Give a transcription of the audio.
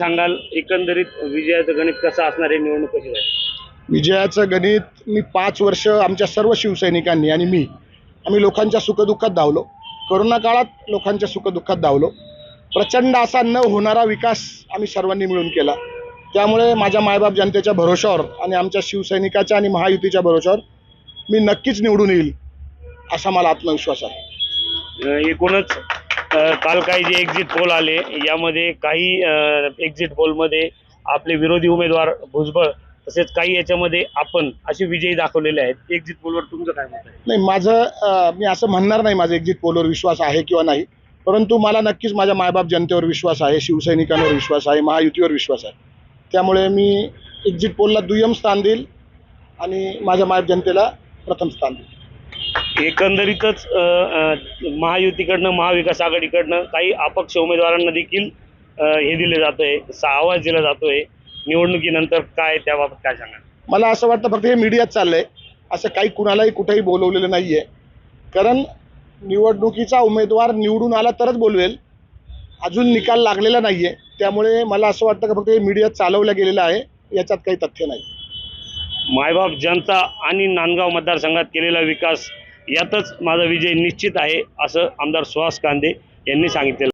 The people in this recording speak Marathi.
सांगाल एकंदरीत विजयाचं गणित कसं असणार आहे निवडणूक कशी जाईल विजयाचं गणित मी पाच वर्ष आमच्या सर्व शिवसैनिकांनी आणि मी आम्ही लोकांच्या सुखदुःखात धावलो. कोरोना काळात लोकांच्या सुखदुःखात धावलो. प्रचंड असा न होणारा विकास आम्ही सर्वांनी मिळून केला. त्यामुळे माझ्या मायबाप जनतेच्या भरोशावर आणि आमच्या शिवसैनिकाच्या आणि महायुतीच्या भरोशावर मी नक्कीच निवडून येईल असा मला आत्मविश्वास आहे. एकूणच काल काही जे एक्झिट पोल आले यामध्ये काही एक्झिट पोलमध्ये आपले विरोधी उमेदवार भुजबळ तसेच काही याच्यामध्ये आपण असे विजयी दाखवलेले आहेत. एक्झिट पोलवर तुमचं काय मत आहे? नाही माझं मी असं म्हणणार नाही माझं एक्झिट पोलवर विश्वास आहे किंवा नाही. परंतु मला नक्कीच माझ्या मायबाप जनतेवर विश्वास आहे शिवसैनिकांवर विश्वास आहे महायुतीवर विश्वास आहे. त्यामुळे मी एक्झिट पोलला दुय्यम स्थान देईल आणि माझ्या मायबाप जनतेला प्रथम स्थान देईल. एकंदरीतच महायुतीकडनं महाविकास आघाडीकडनं काही अपक्ष उमेदवारांना देखील हे दिले जातंय सा- आवाज दिला जातोय. निवडणुकीनंतर काय त्याबाबत काय सांगाल? मला असं वाटतं फक्त हे मीडियात चाललंय. असं काही कुणालाही कुठेही बोलवलेलं नाही आहे कारण निवडणुकीचा उमेदवार निवडून आला तरच बोलवेल. अजून निकाल लागलेला नाही आहे त्यामुळे मला असं वाटतं की फक्त हे मीडियात चालवलं गेलेलं आहे. याच्यात काही तथ्य नाही. मायबाप जनता आणि नांदगाव मतदारसंघात केलेला विकास यातच माझा विजय निश्चित आहे असं आमदार सुहास कांदे यांनी सांगितलेलं